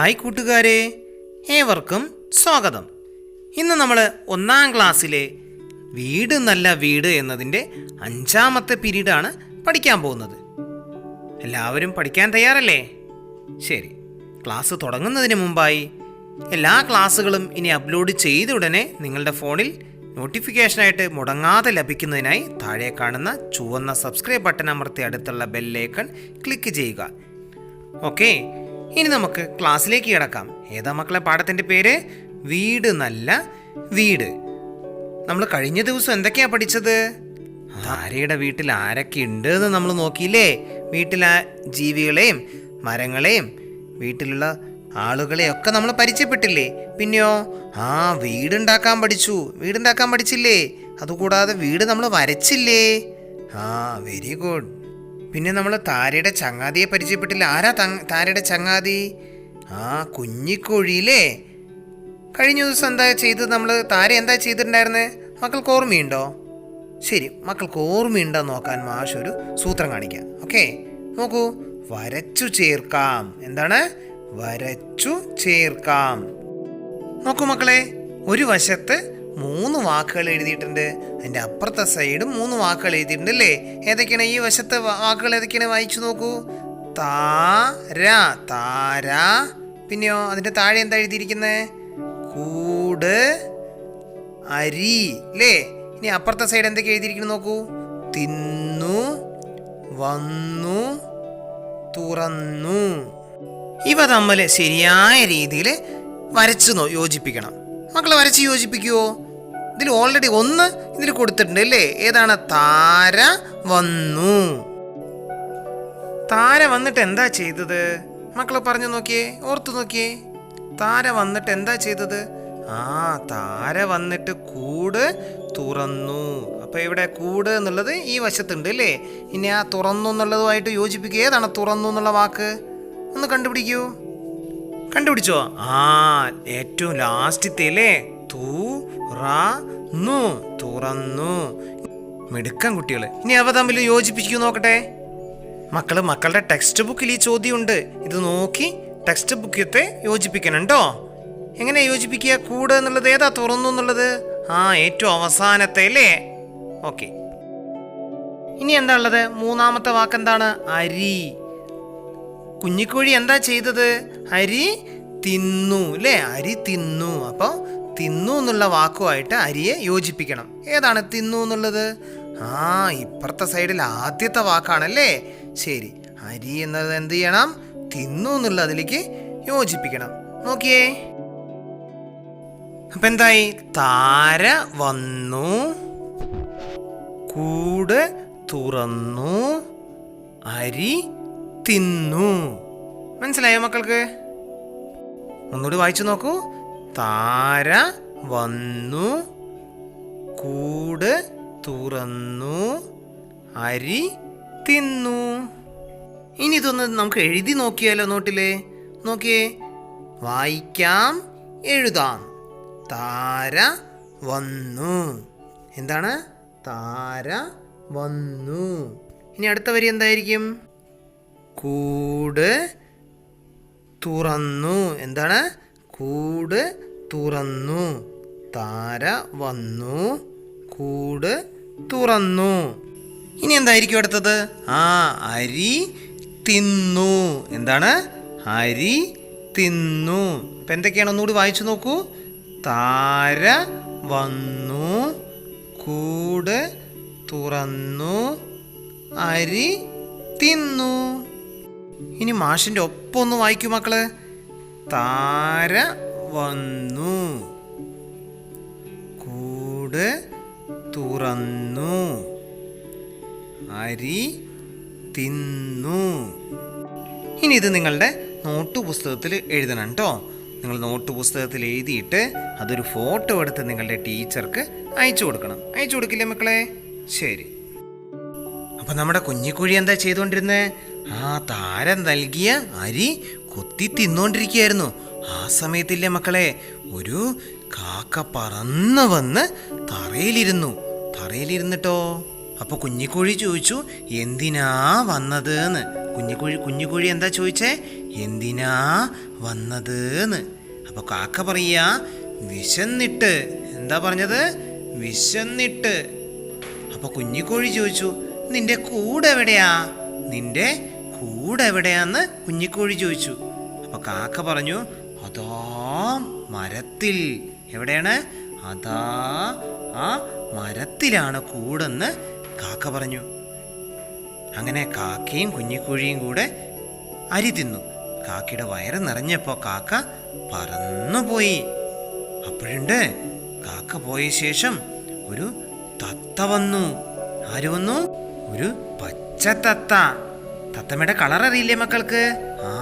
Hi കൂട്ടുകാരെ ഏവർക്കും സ്വാഗതം. ഇന്ന് നമ്മൾ ഒന്നാം ക്ലാസ്സിലെ വീട് നല്ല വീട് എന്നതിന്റെ അഞ്ചാമത്തെ പീരീഡാണ് പഠിക്കാൻ പോകുന്നത്. എല്ലാവരും പഠിക്കാൻ തയ്യാറല്ലേ? ശരി ക്ലാസ് തുടങ്ങുന്നതിന് മുമ്പായി എല്ലാ ക്ലാസ്സുകളും ഇനി അപ്ലോഡ് ചെയ്ത ഉടനെ നിങ്ങളുടെ ഫോണിൽ നോട്ടിഫിക്കേഷനായിട്ട് മുടങ്ങാതെ ലഭിക്കുന്നതിനായി താഴെ കാണുന്ന ചുവന്ന സബ്സ്ക്രൈബ് ബട്ടൺ അമർത്തി അടുത്തുള്ള ബെല്ലേക്കൺ ക്ലിക്ക് ചെയ്യുക. ഓക്കെ ഇനി നമുക്ക് ക്ലാസ്സിലേക്ക് കിടക്കാം. ഏതാ മക്കളെ പാഠത്തിന്റെ പേര്? വീട് നല്ല വീട്. നമ്മൾ കഴിഞ്ഞ ദിവസം എന്തൊക്കെയാണ് പഠിച്ചത്? ആര്യയുടെ വീട്ടിൽ ആരൊക്കെ ഉണ്ട് എന്ന് നമ്മൾ നോക്കിയില്ലേ? വീട്ടിലെ ജീവികളെയും മരങ്ങളെയും വീട്ടിലുള്ള ആളുകളെയൊക്കെ നമ്മൾ പരിചയപ്പെട്ടില്ലേ? പിന്നെയോ? ആ വീടുണ്ടാക്കാൻ പഠിച്ചു. വീടുണ്ടാക്കാൻ പഠിച്ചില്ലേ? അതുകൂടാതെ വീട് നമ്മൾ വരച്ചില്ലേ? ആ വെരി ഗുഡ് പിന്നെ നമ്മൾ താരയുടെ ചങ്ങാതിയെ പരിചയപ്പെട്ടില്ല. ആരാ താരയുടെ ചങ്ങാതി? ആ കുഞ്ഞിക്കോഴിയില്ലേ? കഴിഞ്ഞ ദിവസം എന്താ ചെയ്തത് നമ്മൾ താര എന്താ ചെയ്തിട്ടുണ്ടായിരുന്നത് മക്കൾക്ക് ഓർമ്മയുണ്ടോ? ശരി മക്കൾക്ക് ഓർമ്മയുണ്ടോ നോക്കാൻ മാഷ് ഒരു സൂത്രം കാണിക്കാം. ഓക്കെ നോക്കൂ. വരച്ചു ചേർക്കാം. എന്താണ്? വരച്ചു ചേർക്കാം. നോക്കൂ മക്കളെ ഒരു വശത്ത് മൂന്ന് വാക്കുകൾ എഴുതിയിട്ടുണ്ട്. അതിന്റെ അപ്പുറത്തെ സൈഡും മൂന്ന് വാക്കുകൾ എഴുതിയിട്ടുണ്ട് അല്ലേ ഏതൊക്കെയാണ് ഈ വശത്തെ വാക്കുകൾ ഏതൊക്കെയാണ് വായിച്ചു നോക്കൂ? താര താര പിന്നെയോ അതിന്റെ താഴെ എന്താ എഴുതിയിരിക്കുന്നത് കൂട് അരി അല്ലേ ഇനി അപ്പുറത്തെ സൈഡ് എന്തൊക്കെ എഴുതിയിരിക്കുന്നു നോക്കൂ? തിന്നു വന്നു തുറന്നു. ഇവ തമ്മിൽ ശരിയായ രീതിയിൽ വരച്ചു യോജിപ്പിക്കണം. മക്കളെ വരച്ച് യോജിപ്പിക്കുവോ? ഇതിൽ ഓൾറെഡി ഒന്ന് ഇതിൽ കൊടുത്തിട്ടുണ്ട് അല്ലേ? ഏതാണ്? താര വന്നു. താര വന്നിട്ട് എന്താ ചെയ്തത്? മക്കളെ പറഞ്ഞു നോക്കിയേ ഓർത്തു നോക്കിയേ. താര വന്നിട്ട് എന്താ ചെയ്തത്? ആ താര വന്നിട്ട് കൂട് തുറന്നു. അപ്പൊ ഇവിടെ കൂട് എന്നുള്ളത് ഈ വശത്തുണ്ട് അല്ലേ? ഇനി ആ തുറന്നു എന്നുള്ളതുമായിട്ട് യോജിപ്പിക്കുക. ഏതാണ് തുറന്നു എന്നുള്ള വാക്ക്? ഒന്ന് കണ്ടുപിടിക്കൂ. കണ്ടുപിടിച്ചോ? ആ ഏറ്റവും ലാസ്റ്റത്തെ അല്ലേ തുറന്നു തുറന്നു. മിടുക്കം കുട്ടികൾ ഇനി അവ തമ്മിൽ യോജിപ്പിക്കൂ നോക്കട്ടെ. മക്കൾ മക്കളുടെ ടെക്സ്റ്റ് ബുക്കിൽ ഈ ചോദ്യമുണ്ട്. ഇത് നോക്കി ടെക്സ്റ്റ് ബുക്കിത്തെ യോജിപ്പിക്കണം കേട്ടോ എങ്ങനെ യോജിപ്പിക്കുക? കൂട് എന്നുള്ളത് ഏതാ? തുറന്നു എന്നുള്ളത്? ആ ഏറ്റവും അവസാനത്തെ അല്ലേ ഓക്കെ. ഇനി എന്താ ഉള്ളത്? മൂന്നാമത്തെ വാക്കെന്താണ്? അരി. കുഞ്ഞിക്കോഴി എന്താ ചെയ്തത്? അരി തിന്നു അല്ലേ അരി തിന്നു. അപ്പോൾ തിന്നു എന്നുള്ള വാക്കുമായിട്ട് അരിയെ യോജിപ്പിക്കണം. ഏതാണ് തിന്നു എന്നുള്ളത്? ആ ഇപ്പുറത്തെ സൈഡിൽ ആദ്യത്തെ വാക്കാണല്ലേ? ശരി. അരി എന്നത് എന്ത് ചെയ്യണം? തിന്നു എന്നുള്ള അതിലേക്ക് യോജിപ്പിക്കണം. നോക്കിയേ. അപ്പൊ എന്തായി? താര വന്നു. കൂട് തുറന്നു. അരി തിന്നു. മനസ്സിലായോ മക്കൾക്ക്? ഒന്നുകൂടി വായിച്ചു നോക്കൂ. താര വന്നു കൂട് തുറന്നു അരി തിന്നു. ഇനി ഇതൊന്ന് നമുക്ക് എഴുതി നോക്കിയാലോ നോട്ടിൽ? നോക്കിയേ. വായിക്കാം എഴുതാം. താര വന്നു. എന്താണ്? താര വന്നു. ഇനി അടുത്ത വരി എന്തായിരിക്കും? കൂട് തുറന്നു. എന്താണ്? കൂട് തുറന്നു. താര വന്നു. കൂട് തുറന്നു. ഇനി എന്തായിരിക്കും അടുത്തത്? ആ അരി തിന്നു. എന്താണ്? അരി തിന്നു. ഇപ്പം എന്തൊക്കെയാണ്? ഒന്നുകൂടി വായിച്ചു നോക്കൂ. താര വന്നു. കൂട് തുറന്നു. അരി തിന്നു. ഇനി മാഷിന്റെ ഒപ്പം ഒന്ന് വായിക്കൂ മക്കൾ. താര വന്നു. കൂട് തുറന്നു. അരി തിന്നു. ഇനി ഇത് നിങ്ങളുടെ നോട്ട് പുസ്തകത്തിൽ എഴുതണം കേട്ടോ നിങ്ങൾ നോട്ട് പുസ്തകത്തിൽ എഴുതിയിട്ട് അതൊരു ഫോട്ടോ എടുത്ത് നിങ്ങളുടെ ടീച്ചർക്ക് അയച്ചു കൊടുക്കണം. അയച്ചു കൊടുക്കില്ലേ മക്കളെ? ശരി. അപ്പൊ നമ്മുടെ കുഞ്ഞിക്കുഴി എന്താ ചെയ്തുകൊണ്ടിരുന്നത് ആ താരം നൽകിയ അരി കൊത്തി തിന്നുകൊണ്ടിരിക്കുകയായിരുന്നു ആ സമയത്തില്ലേ മക്കളെ ഒരു കാക്ക പറന്ന് വന്ന് തറയിലിരുന്നു. തറയിലിരുന്നിട്ടോ? അപ്പൊ കുഞ്ഞിക്കുഴി ചോദിച്ചു എന്തിനാ വന്നത് എന്ന് കുഞ്ഞിക്കുഴി കുഞ്ഞിക്കുഴി എന്താ ചോദിച്ചേ? എന്തിനാ വന്നത് എന്ന് അപ്പൊ കാക്ക പറയ വിശന്നിട്ട്. എന്താ പറഞ്ഞത്? വിശന്നിട്ട്. അപ്പൊ കുഞ്ഞിക്കോഴി ചോദിച്ചു നിന്റെ കൂടെ എവിടെയാ നിന്റെ കൂടെ എവിടെയാന്ന് കുഞ്ഞിക്കോഴി ചോദിച്ചു. അപ്പൊ കാക്ക പറഞ്ഞു അതാ മരത്തിൽ. എവിടെയാണ്? അതാ ആ മരത്തിലാണ് കൂടെന്ന് കാക്ക പറഞ്ഞു. അങ്ങനെ കാക്കയും കുഞ്ഞിക്കോഴിയും കൂടെ അരി തിന്നു. കാക്കയുടെ വയറ് നിറഞ്ഞപ്പോൾ കാക്ക പറന്നുപോയി. അപ്പോഴുണ്ട് കാക്ക പോയ ശേഷം ഒരു തത്ത വന്നു. ആര് വന്നു? ഒരു പച്ച തത്ത തത്തമ്മയുടെ കളർ അറിയില്ലേ മക്കൾക്ക്? ആ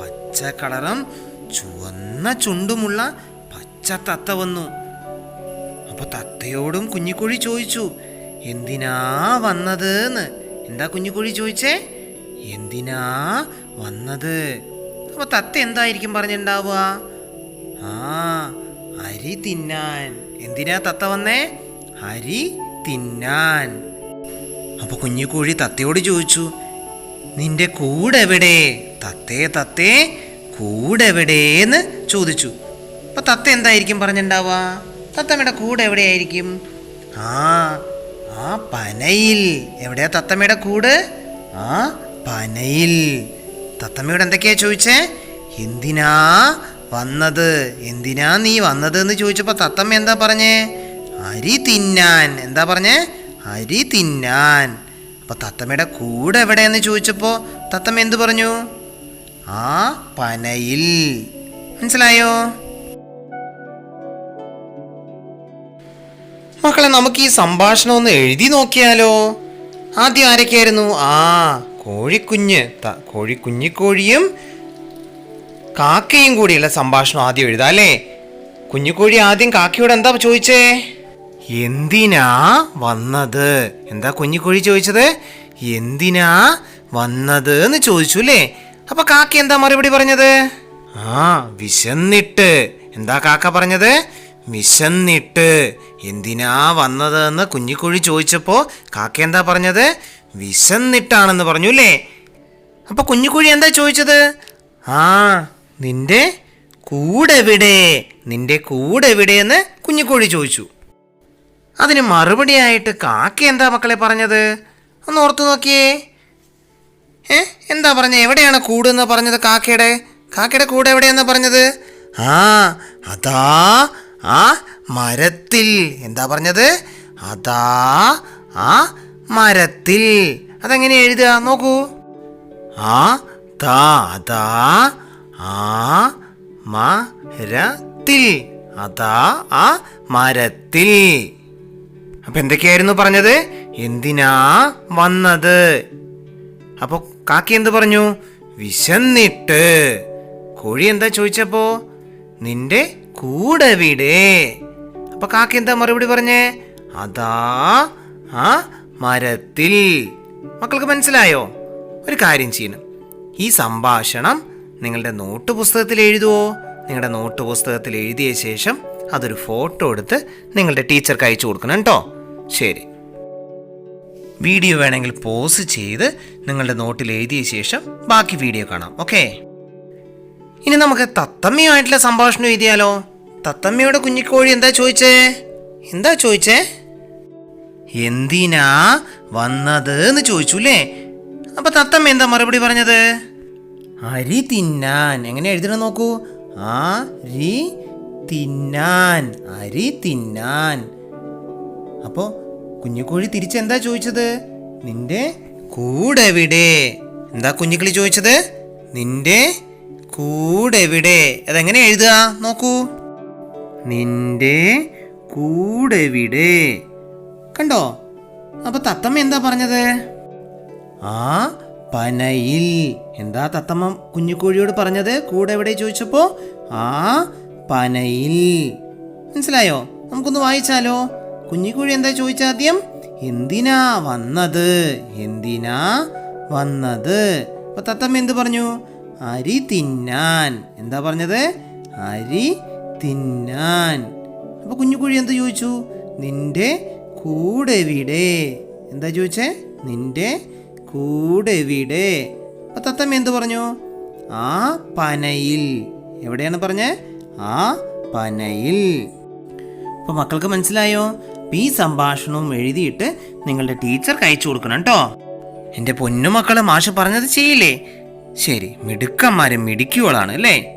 പച്ച കളറും ചുവന്ന ചുണ്ടുമുള്ള പച്ച തത്ത വന്നു. അപ്പൊ തത്തയോടും കുഞ്ഞിക്കുഴി ചോദിച്ചു എന്തിനാ വന്നത് എന്താ കുഞ്ഞിക്കുഴി ചോദിച്ചേ? എന്തിനാ വന്നത്? അപ്പൊ തത്ത എന്തായിരിക്കും പറഞ്ഞിട്ടുണ്ടാവുക ആ അരി തിന്നാൻ. എന്തിനാ തത്ത വന്നേ? അരി തിന്നാൻ. അപ്പൊ കുഞ്ഞിക്കോഴി തത്തയോട് ചോദിച്ചു നിന്റെ കൂടെവിടെ? തത്തേ തത്തേ കൂടെവിടേന്ന് ചോദിച്ചു. അപ്പൊ തത്ത എന്തായിരിക്കും പറഞ്ഞിട്ടുണ്ടാവുക തത്തമ്മയുടെ കൂടെ എവിടെയായിരിക്കും ആ ആ പനയിൽ. എവിടെയാ തത്തമ്മയുടെ കൂട്? ആ പനയിൽ. തത്തമ്മയോട് എന്തൊക്കെയാ ചോദിച്ചേ? എന്തിനാ വന്നത്? എന്തിനാ നീ വന്നത് എന്ന് ചോദിച്ചപ്പോ തത്തമ്മ എന്താ പറഞ്ഞേ? അരി തിന്നാൻ. എന്താ പറഞ്ഞേ? അരി തിന്നാൻ. അപ്പൊ തത്തമ്മയുടെ കൂടെ എവിടെയെന്ന് ചോദിച്ചപ്പോ തത്തമ്മ എന്തു പറഞ്ഞു? ആ പനയിൽ. മനസ്സിലായോ? മക്കളെ നമുക്ക് ഈ സംഭാഷണം ഒന്ന് എഴുതി നോക്കിയാലോ? ആദ്യം ആരൊക്കെയായിരുന്നു? ആ കോഴിക്കുഞ്ഞ്. കോഴി കോഴിക്കുഞ്ഞിക്കോഴിയും കാക്കയും കൂടിയുള്ള സംഭാഷണം ആദ്യം എഴുതാം അല്ലേ? കുഞ്ഞിക്കോഴി ആദ്യം കാക്കയോട് എന്താ ചോദിച്ചേ? എന്തിനാ വന്നത്? എന്താ കുഞ്ഞിക്കുഴി ചോദിച്ചത്? എന്തിനാ വന്നത് എന്ന് ചോദിച്ചു അല്ലേ അപ്പൊ കാക്ക എന്താ മറുപടി പറഞ്ഞത്? ആ വിശന്നിട്ട്. എന്താ കാക്ക പറഞ്ഞത്? വിശന്നിട്ട്. എന്തിനാ വന്നത് എന്ന് കുഞ്ഞിക്കുഴി ചോദിച്ചപ്പോ കാക്ക എന്താ പറഞ്ഞത്? വിശന്നിട്ടാണെന്ന് പറഞ്ഞു അല്ലേ അപ്പൊ കുഞ്ഞിക്കുഴി എന്താ ചോദിച്ചത്? ആ നിന്റെ കൂടെവിടെ? നിന്റെ കൂടെവിടെയെന്ന് കുഞ്ഞിക്കുഴി ചോദിച്ചു. അതിന് മറുപടിയായിട്ട് കാക്ക എന്താ മക്കളെ പറഞ്ഞത്? ഒന്ന് ഓർത്തു നോക്കിയേ. ഏ? എന്താ പറഞ്ഞത് എവിടെയാണ് കൂടെന്ന് പറഞ്ഞത് കാക്കയുടെ? കാക്കയുടെ കൂടെ എവിടെയെന്ന് പറഞ്ഞത്? ആ അതാ ആ മരത്തിൽ. എന്താ പറഞ്ഞത്? അതാ ആ മരത്തിൽ. അതെങ്ങനെ എഴുതുക? നോക്കൂ. ആ താ അതാ ആ മരത്തിൽ. അതാ ആ മരത്തിൽ. അപ്പൊ എന്തൊക്കെയായിരുന്നു പറഞ്ഞത്? എന്തിനാ വന്നത്? അപ്പോൾ കാക്കി എന്ത് പറഞ്ഞു? വിശന്നിട്ട്. കോഴി എന്താ ചോദിച്ചപ്പോ? നിന്റെ കൂടെ വീടേ. അപ്പൊ കാക്ക എന്താ മറുപടി പറഞ്ഞേ? അതാ ആ മരത്തിൽ. മക്കൾക്ക് മനസ്സിലായോ? ഒരു കാര്യം ചെയ്യണം. ഈ സംഭാഷണം നിങ്ങളുടെ നോട്ട് പുസ്തകത്തിൽ എഴുതുവോ? നിങ്ങളുടെ നോട്ട് പുസ്തകത്തിൽ എഴുതിയ ശേഷം അതൊരു ഫോട്ടോ എടുത്ത് നിങ്ങളുടെ ടീച്ചർക്ക് അയച്ചു കൊടുക്കണം കേട്ടോ. ശരി. വീഡിയോ വേണമെങ്കിൽ പോസ് ചെയ്ത് നിങ്ങളുടെ നോട്ടിൽ എഴുതിയ ശേഷം ബാക്കി വീഡിയോ കാണാം ഓക്കെ? ഇനി നമുക്ക് തത്തമ്മയുമായിട്ടുള്ള സംഭാഷണം എഴുതിയാലോ? തത്തമ്മയുടെ കുഞ്ഞിക്കോഴി എന്താ ചോദിച്ചേ? എന്താ ചോദിച്ചേ? എന്തിനാ വന്നത് എന്ന് ചോദിച്ചു അല്ലേ? അപ്പൊ തത്തമ്മ എന്താ മറുപടി പറഞ്ഞത്? അരി തിന്നാൻ. എങ്ങനെ എഴുതണം നോക്കൂ. ആ രി തിന്നാൻ. അരി തിന്നാൻ. അപ്പോ കുഞ്ഞിക്കോഴി തിരിച്ചെന്താ ചോദിച്ചത്? നിന്റെ കൂടെവിടെ? എന്താ കുഞ്ഞിക്കിളി ചോദിച്ചത്? നിന്റെ കൂടെവിടെ? അതെങ്ങനെ എഴുതുക? നോക്കൂ. നിന്റെ കൂടെവിടെ? കണ്ടോ? അപ്പൊ തത്തമ്മ എന്താ പറഞ്ഞത്? ആ പനയിൽ. എന്താ തത്തമ്മ കുഞ്ഞിക്കോഴിയോട് പറഞ്ഞത്? കൂടെ എവിടെ ചോദിച്ചപ്പോ? ആ പനയിൽ. മനസ്സിലായോ? നമുക്കൊന്ന് വായിച്ചാലോ? കുഞ്ഞിക്കോഴി എന്താ ചോദിച്ച ആദ്യം? എന്തിനാ വന്നത്? എന്തിനാ വന്നത്? അപ്പൊ തത്തമ്മ എന്ത് പറഞ്ഞു? അരി തിന്നാൻ. എന്താ പറഞ്ഞത്? അരി തിന്നാൻ. അപ്പൊ കുഞ്ഞുകുഴി എന്ത് ചോദിച്ചു? നിന്റെ കൂടെവിടെ? എന്താ ചോദിച്ചേ? നിന്റെ കൂടെവിടെ? അപ്പൊ തത്തമ്മ എന്ത് പറഞ്ഞു? ആ പനയിൽ. എവിടെയാണ് പറഞ്ഞേ? ആ പനയിൽ. അപ്പൊ മക്കൾക്ക് മനസ്സിലായോ? ഈ സംഭാഷണവും എഴുതിയിട്ട് നിങ്ങളുടെ ടീച്ചർക്ക് അയച്ചു കൊടുക്കണം കേട്ടോ എന്റെ പൊന്നുമക്കളെ മാഷ് പറഞ്ഞത് ചെയ്യില്ലേ? ശരി മിടുക്കന്മാരും മിടുക്കിയോളാണ് അല്ലേ?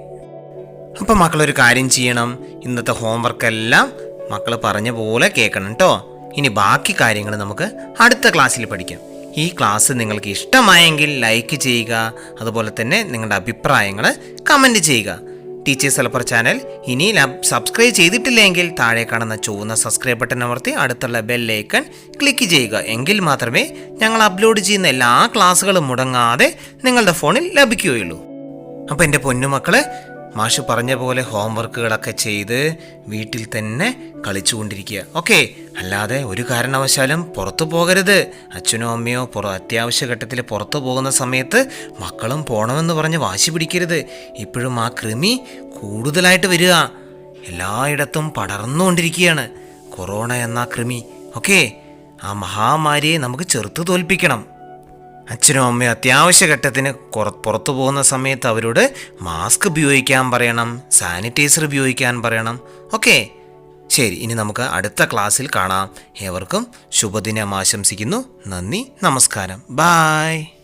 അപ്പം മക്കളൊരു കാര്യം ചെയ്യണം. ഇന്നത്തെ ഹോംവർക്ക് എല്ലാം മക്കൾ പറഞ്ഞ പോലെ കേൾക്കണം കേട്ടോ ഇനി ബാക്കി കാര്യങ്ങൾ നമുക്ക് അടുത്ത ക്ലാസ്സിൽ പഠിക്കാം. ഈ ക്ലാസ് നിങ്ങൾക്ക് ഇഷ്ടമായെങ്കിൽ ലൈക്ക് ചെയ്യുക. അതുപോലെ തന്നെ നിങ്ങളുടെ അഭിപ്രായങ്ങൾ കമന്റ് ചെയ്യുക. ടീച്ചേഴ്സ് ഹെൽപ്പർ ചാനൽ ഇനി സബ്സ്ക്രൈബ് ചെയ്തിട്ടില്ലെങ്കിൽ താഴെ കാണുന്ന ചുവന്ന സബ്സ്ക്രൈബ് ബട്ടൺ അമർത്തി അടുത്തുള്ള ബെല്ലൈക്കൺ ക്ലിക്ക് ചെയ്യുക. എങ്കിൽ മാത്രമേ ഞങ്ങൾ അപ്ലോഡ് ചെയ്യുന്ന എല്ലാ ക്ലാസ്സുകളും മുടങ്ങാതെ നിങ്ങളുടെ ഫോണിൽ ലഭിക്കുകയുള്ളൂ. അപ്പോൾ എന്റെ പൊന്നുമക്കൾ മാഷ് പറഞ്ഞ പോലെ ഹോംവർക്കുകളൊക്കെ ചെയ്ത് വീട്ടിൽ തന്നെ കളിച്ചുകൊണ്ടിരിക്കുക. ഓക്കെ അല്ലാതെ ഒരു കാരണവശാലും പുറത്തു പോകരുത്. അച്ഛനോ അമ്മയോ പുറ അത്യാവശ്യ ഘട്ടത്തിൽ പുറത്തു പോകുന്ന സമയത്ത് മക്കളും പോകണമെന്ന് പറഞ്ഞ് വാശി പിടിക്കരുത്. ഇപ്പോഴും ആ കൃമി കൂടുതലായിട്ട് വരിക. എല്ലായിടത്തും പടർന്നുകൊണ്ടിരിക്കുകയാണ്. കൊറോണ എന്ന കൃമി. ഓക്കെ ആ മഹാമാരിയെ നമുക്ക് ചെറുത്ത് തോൽപ്പിക്കണം. അച്ഛനും അമ്മയും അത്യാവശ്യ ഘട്ടത്തിന് പുറത്തു പോകുന്ന സമയത്ത് അവരോട് മാസ്ക് ഉപയോഗിക്കാൻ പറയണം സാനിറ്റൈസർ ഉപയോഗിക്കാൻ പറയണം. ഓക്കെ. ശരി ഇനി നമുക്ക് അടുത്ത ക്ലാസ്സിൽ കാണാം. ഏവർക്കും ശുഭദിനം ആശംസിക്കുന്നു. നന്ദി നമസ്കാരം. ബായ്.